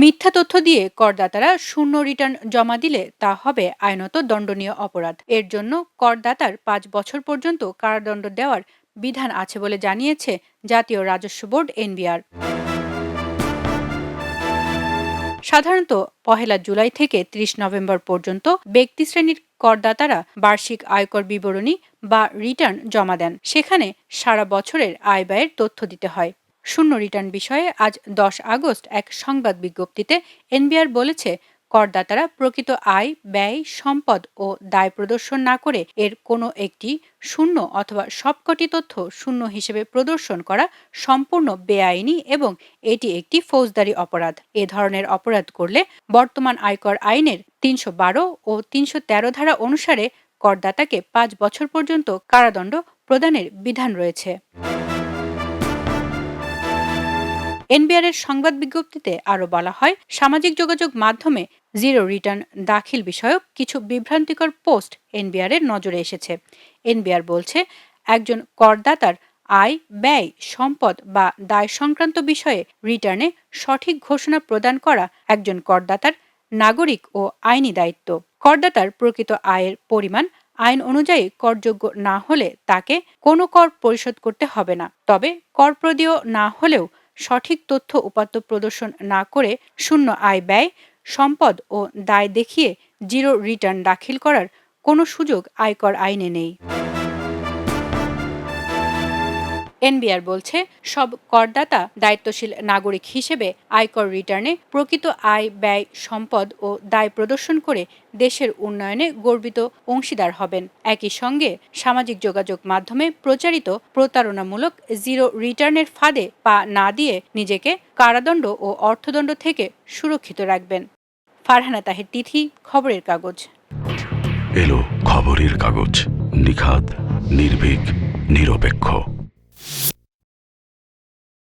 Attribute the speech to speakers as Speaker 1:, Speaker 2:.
Speaker 1: মিথ্যা তথ্য দিয়ে করদাতারা শূন্য রিটার্ন জমা দিলে তা হবে আইনত দণ্ডনীয় অপরাধ। এর জন্য করদাতার পাঁচ বছর পর্যন্ত কারাদণ্ড দেওয়ার বিধান আছে বলে জানিয়েছে জাতীয় রাজস্ব বোর্ড এনবিআর। সাধারণত পহেলা জুলাই থেকে ৩০ নভেম্বর পর্যন্ত ব্যক্তি শ্রেণির করদাতারা বার্ষিক আয়কর বিবরণী বা রিটার্ন জমা দেন। সেখানে সারা বছরের আয় ব্যয়ের তথ্য দিতে হয়। শূন্য রিটার্ন বিষয়ে আজ দশ আগস্ট এক সংবাদ বিজ্ঞপ্তিতে এনবিআর বলেছে, করদাতারা প্রকৃত আয়, ব্যয়, সম্পদ ও দায় প্রদর্শন না করে এর কোনো একটি শূন্য অথবা সবকটি তথ্য শূন্য হিসেবে প্রদর্শন করা সম্পূর্ণ বেআইনি এবং এটি একটি ফৌজদারি অপরাধ। এ ধরনের অপরাধ করলে বর্তমান আয়কর আইনের তিনশো বারো ও তিনশো তেরো ধারা অনুসারে করদাতাকে পাঁচ বছর পর্যন্ত কারাদণ্ড প্রদানের বিধান রয়েছে। এনবিআর এর সংবাদ বিজ্ঞপ্তিতে আরও বলা হয়, সামাজিক যোগাযোগ মাধ্যমে জিরো রিটার্ন দাখিল বিষয়ক কিছু বিভ্রান্তিকর পোস্ট এনবিআর এর নজরে এসেছে। এনবিআর বলছে, একজন করদাতার আয়, ব্যয়, সম্পদ বা দায় সংক্রান্ত বিষয়ে রিটার্নে সঠিক ঘোষণা প্রদান করা একজন করদাতার নাগরিক ও আইনি দায়িত্ব। করদাতার প্রকৃত আয়ের পরিমাণ আইন অনুযায়ী করযোগ্য না হলে তাকে কোনো কর পরিশোধ করতে হবে না। তবে কর প্রদেয় না হলেও সঠিক তথ্য উপাত্ত প্রদর্শন না করে শূন্য আয় ব্যয়, সম্পদ ও দায় দেখিয়ে জিরো রিটার্ন দাখিল করার কোনো সুযোগ আয়কর আইনে নেই। এনবিআর বলছে, সব করদাতা দায়িত্বশীল নাগরিক হিসেবে আয়কর রিটার্নে প্রকৃত আয়, ব্যয়, সম্পদ ও দায় প্রদর্শন করে দেশের উন্নয়নে গর্বিত অংশীদার হবেন। একই সঙ্গে সামাজিক যোগাযোগ মাধ্যমে প্রচারিত প্রতারণামূলক জিরো রিটার্নের ফাঁদে পা না দিয়ে নিজেকে কারাদণ্ড ও অর্থদণ্ড থেকে সুরক্ষিত রাখবেন। ফারহানা তাহের তিথি, খবরের কাগজ।
Speaker 2: এলো খবরের কাগজ। নিখাত নির্ভীক, নিরপেক্ষ।